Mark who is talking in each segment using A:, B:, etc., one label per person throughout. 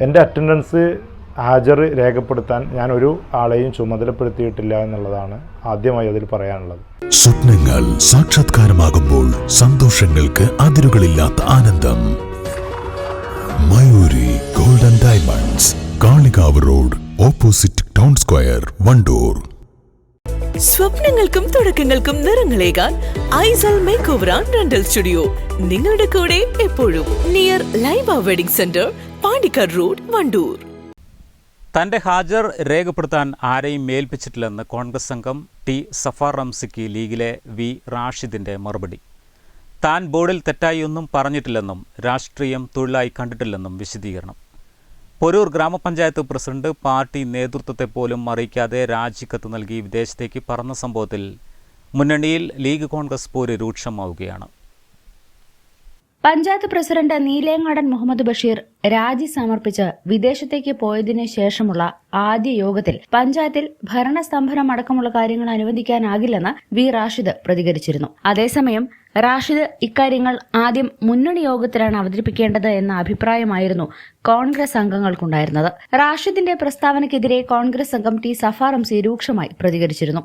A: എന്റെ അറ്റൻഡൻസ് ഹാജർ രേഖപ്പെടുത്താൻ ഞാൻ ഒരു ആളെയും ചുമതലപ്പെടുത്തിയിട്ടില്ല എന്നുള്ളതാണ് ആദ്യമായി അതിൽ പറയാനുള്ളത്.
B: സ്വപ്നങ്ങൾ സാക്ഷാത്കാരമാകുമ്പോൾ സന്തോഷങ്ങൾക്ക് അതിരുകളില്ലാത്ത ആനന്ദം. Mayuri golden diamonds Kalikavu road opposite town square Wandoor.
C: സ്വപ്നങ്ങൾക്കും തുടക്കങ്ങൾക്കും നിറങ്ങളേകാൻ Aisal make over and rental studio. നിങ്ങളുടെ കൂടെ എപ്പോഴും near Laiba wedding centre Pandikkad road Wandoor.
D: തന്റെ ഹാജർ രേഖപ്പെടുത്താൻ ആരെയും ഏൽപ്പിച്ചിട്ടില്ലെന്ന് കോൺഗ്രസ് അംഗം ടി സഫാർ റംസിക്ക് ലീഗിലെ വി റാഷിദിന്റെ മറുപടി. താൻ ബോർഡിൽ തെറ്റായി ഒന്നും പറഞ്ഞിട്ടില്ലെന്നും രാഷ്ട്രീയം തൊഴിലായി കണ്ടിട്ടില്ലെന്നും വിശദീകരണം. പൊരൂർ ഗ്രാമപഞ്ചായത്ത് പ്രസിഡന്റ് പാർട്ടി നേതൃത്വത്തെ പോലും അറിയിക്കാതെ രാജിക്കത്ത് നൽകി വിദേശത്തേക്ക് പറന്ന സംഭവത്തിൽ മുന്നണിയിൽ ലീഗ് കോൺഗ്രസ് പോര് രൂക്ഷമാവുകയാണ്.
E: പഞ്ചായത്ത് പ്രസിഡന്റ് നീലേങ്ങാടൻ മുഹമ്മദ് ബഷീർ രാജി സമർപ്പിച്ച് വിദേശത്തേക്ക് പോയതിനു ശേഷമുള്ള ആദ്യ യോഗത്തിൽ പഞ്ചായത്തിൽ ഭരണസ്തംഭനം അടക്കമുള്ള കാര്യങ്ങൾ അനുവദിക്കാനാകില്ലെന്ന് വി റാഷിദ് പ്രതികരിച്ചിരുന്നു. അതേസമയം റാഷിദ് ഇക്കാര്യങ്ങൾ ആദ്യം മുന്നണി യോഗത്തിലാണ് അവതരിപ്പിക്കേണ്ടത് എന്ന അഭിപ്രായമായിരുന്നു കോൺഗ്രസ് അംഗങ്ങൾക്കുണ്ടായിരുന്നത്. റാഷിദിന്റെ പ്രസ്താവനയ്ക്കെതിരെ കോൺഗ്രസ് അംഗം ടി സഫാർ എംസി രൂക്ഷമായി പ്രതികരിച്ചിരുന്നു.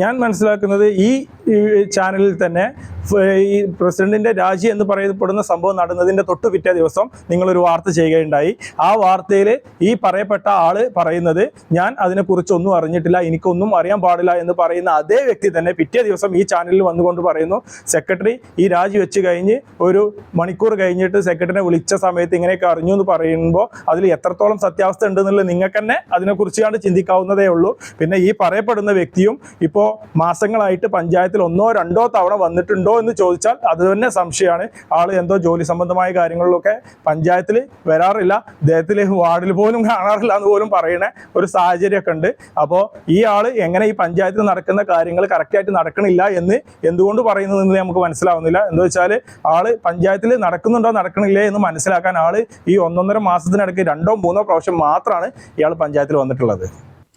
F: ഞാൻ മനസ്സിലാക്കുന്നത് ഈ ചാനലിൽ തന്നെ ഈ പ്രസിഡന്റിന്റെ രാജി എന്ന് പറയപ്പെടുന്ന സംഭവം നടന്നതിന്റെ തൊട്ടു പിറ്റേ ദിവസം നിങ്ങളൊരു വാർത്ത ചെയ്യുകയുണ്ടായി. ആ വാർത്തയിൽ ഈ പറയപ്പെട്ട ആൾ പറയുന്നത് ഞാൻ അതിനെക്കുറിച്ചൊന്നും അറിഞ്ഞിട്ടില്ല എനിക്കൊന്നും അറിയാൻ പാടില്ല എന്ന് പറയുന്ന അതേ വ്യക്തി തന്നെ പിറ്റേ ദിവസം ഈ ചാനലിൽ വന്നുകൊണ്ട് പറയുന്നു സെക്രട്ടറി ഈ രാജി വെച്ച് കഴിഞ്ഞ് ഒരു മണിക്കൂർ കഴിഞ്ഞിട്ട് സെക്രട്ടറിനെ വിളിച്ച സമയത്ത് ഇങ്ങനെയൊക്കെ അറിഞ്ഞു എന്ന് പറയുമ്പോൾ അതിൽ എത്രത്തോളം സത്യാവസ്ഥ ഉണ്ടെന്നുള്ളത് നിങ്ങൾക്ക് തന്നെ അതിനെക്കുറിച്ചാണ് ചിന്തിക്കാവുന്നതേ ഉള്ളൂ. പിന്നെ ഈ പറയപ്പെടുന്ന വ്യക്തിയും ഇപ്പോൾ മാസങ്ങളായിട്ട് പഞ്ചായത്തിൽ ഒന്നോ രണ്ടോ തവണ വന്നിട്ടുണ്ടോ എന്ന് ചോദിച്ചാൽ അത് തന്നെ സംശയമാണ്. ആൾ എന്തോ ജോലി സംബന്ധമായ കാര്യങ്ങളിലൊക്കെ പഞ്ചായത്തിൽ വരാറില്ല. അദ്ദേഹത്തിൽ വാർഡിൽ പോലും കാണാറില്ല എന്ന് പോലും പറയുന്ന ഒരു സാഹചര്യമൊക്കെ ഉണ്ട്. അപ്പോൾ ഈ ആൾ എങ്ങനെ ഈ പഞ്ചായത്തിൽ നടക്കുന്ന കാര്യങ്ങൾ കറക്റ്റായിട്ട് നടക്കണില്ല എന്ന് എന്തുകൊണ്ട് പറയുന്നതെന്ന് നമുക്ക് മനസ്സിലാവുന്നില്ല. എന്ന് വെച്ചാൽ ആൾ പഞ്ചായത്തിൽ നടക്കുന്നുണ്ടോ നടക്കണില്ലേ എന്ന് മനസ്സിലാക്കാൻ ആൾ ഈ ഒന്നൊന്നര മാസത്തിനിടയ്ക്ക് രണ്ടോ മൂന്നോ പ്രാവശ്യം മാത്രമാണ് ഇയാൾ പഞ്ചായത്തിൽ വന്നിട്ടുള്ളത്.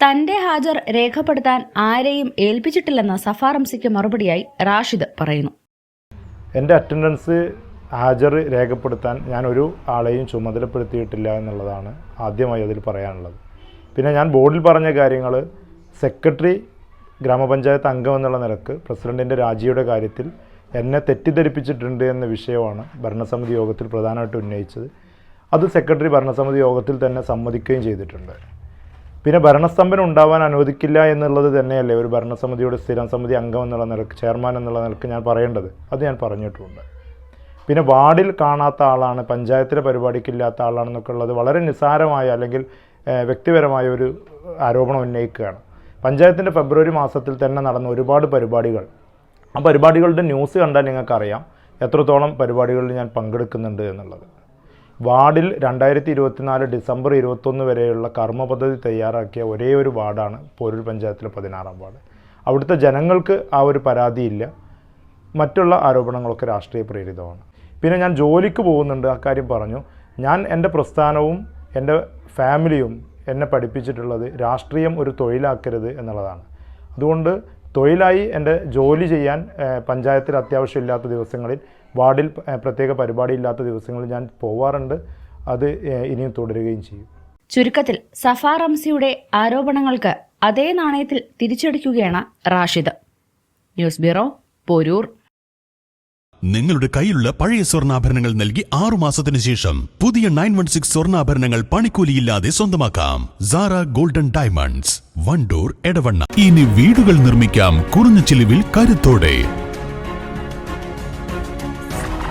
E: തന്റെ ഹാജർ രേഖപ്പെടുത്താൻ ആരെയും ഏൽപ്പിച്ചിട്ടില്ലെന്ന സഫാറംസിക്ക് മറുപടിയായി റാഷിദ് പറയുന്നു.
A: എന്റെ അറ്റൻഡൻസ് ഹാജർ രേഖപ്പെടുത്താൻ ഞാൻ ഒരു ആളെയും ചുമതലപ്പെടുത്തിയിട്ടില്ല എന്നുള്ളതാണ് ആദ്യമായി അതിൽ പറയാനുള്ളത്. പിന്നെ ഞാൻ ബോർഡിൽ പറഞ്ഞ കാര്യങ്ങൾ സെക്രട്ടറി ഗ്രാമപഞ്ചായത്ത് അംഗം എന്നുള്ള നിലയ്ക്ക് പ്രസിഡന്റിന്റെ രാജിയുടെ കാര്യത്തിൽ എന്നെ തെറ്റിദ്ധരിപ്പിച്ചിട്ടുണ്ട് എന്ന വിഷയമാണ് ഭരണസമിതി യോഗത്തിൽ പ്രധാനമായിട്ട് ഉന്നയിച്ചത്. അത് സെക്രട്ടറി ഭരണസമിതി യോഗത്തിൽ തന്നെ സമ്മതിക്കുകയും ചെയ്തിട്ടുണ്ട്. പിന്നെ ഭരണസ്തംഭനം ഉണ്ടാവാൻ അനുവദിക്കില്ല എന്നുള്ളത് തന്നെയല്ലേ ഒരു ഭരണസമിതിയുടെ സ്ഥിരം സമിതി അംഗം എന്നുള്ള നിലയ്ക്ക് ചെയർമാൻ എന്നുള്ള നിലയ്ക്ക് ഞാൻ പറയേണ്ടത്. അത് ഞാൻ പറഞ്ഞിട്ടുമുണ്ട് പിന്നെ വാർഡിൽ കാണാത്ത ആളാണ് പഞ്ചായത്തിലെ പരിപാടിക്കില്ലാത്ത ആളാണെന്നൊക്കെ ഉള്ളത് വളരെ നിസ്സാരമായ അല്ലെങ്കിൽ വ്യക്തിപരമായ ഒരു ആരോപണം ഉന്നയിക്കുകയാണ്. പഞ്ചായത്തിന്റെ ഫെബ്രുവരി മാസത്തിൽ തന്നെ നടന്ന ഒരുപാട് പരിപാടികൾ. ആ പരിപാടികളുടെ ന്യൂസ് കണ്ടാൽ നിങ്ങൾക്കറിയാം എത്രത്തോളം പരിപാടികളിൽ ഞാൻ പങ്കെടുക്കുന്നുണ്ട് എന്നുള്ളത്. വാർഡിൽ രണ്ടായിരത്തി ഇരുപത്തിനാല് ഡിസംബർ ഇരുപത്തൊന്ന് വരെയുള്ള കർമ്മ പദ്ധതി തയ്യാറാക്കിയ ഒരേ ഒരു വാർഡാണ് പോരൂർ പഞ്ചായത്തിലെ പതിനാറാം വാർഡ്. അവിടുത്തെ ജനങ്ങൾക്ക് ആ ഒരു പരാതിയില്ല. മറ്റുള്ള ആരോപണങ്ങളൊക്കെ രാഷ്ട്രീയ പ്രേരിതമാണ്. പിന്നെ ഞാൻ ജോലിക്ക് പോകുന്നുണ്ട് അക്കാര്യം പറഞ്ഞു. ഞാൻ എന്റെ പ്രസ്ഥാനവും എന്റെ ഫാമിലിയും എന്നെ പഠിപ്പിച്ചിട്ടുള്ളത് രാഷ്ട്രീയം ഒരു തൊഴിലാക്കരുത് എന്നുള്ളതാണ്. അതുകൊണ്ട് തൊഴിലായി എന്റെ ജോലി ചെയ്യാൻ പഞ്ചായത്തിൽ അത്യാവശ്യമില്ലാത്ത ദിവസങ്ങളിൽ വാർഡിൽ പ്രത്യേക പരിപാടി ഇല്ലാത്ത ദിവസങ്ങളിൽ ഞാൻ പോവാറുണ്ട്. അത് ഇനിയും തുടരുകയും ചെയ്യും.
E: ചുരുക്കത്തിൽ സഫാർ റംസിയുടെ ആരോപണങ്ങൾക്ക് അതേ നാണയത്തിൽ തിരിച്ചടിക്കുകയാണ് റാഷിദ്. News bureau Poroor.
B: നിങ്ങളുടെ കയ്യിലുള്ള പഴയ സ്വർണാഭരണങ്ങൾ നൽകി ആറു മാസത്തിനു ശേഷം പുതിയ നയൻ വൺ സിക്സ് സ്വർണാഭരണങ്ങൾ പണിക്കൂലിയില്ലാതെ സ്വന്തമാക്കാം. Sara golden diamonds Wandoor Edavanna. ഇനി വീടുകൾ നിർമ്മിക്കാം. കുറഞ്ഞ ചിലവിൽ കരുത്തോടെ.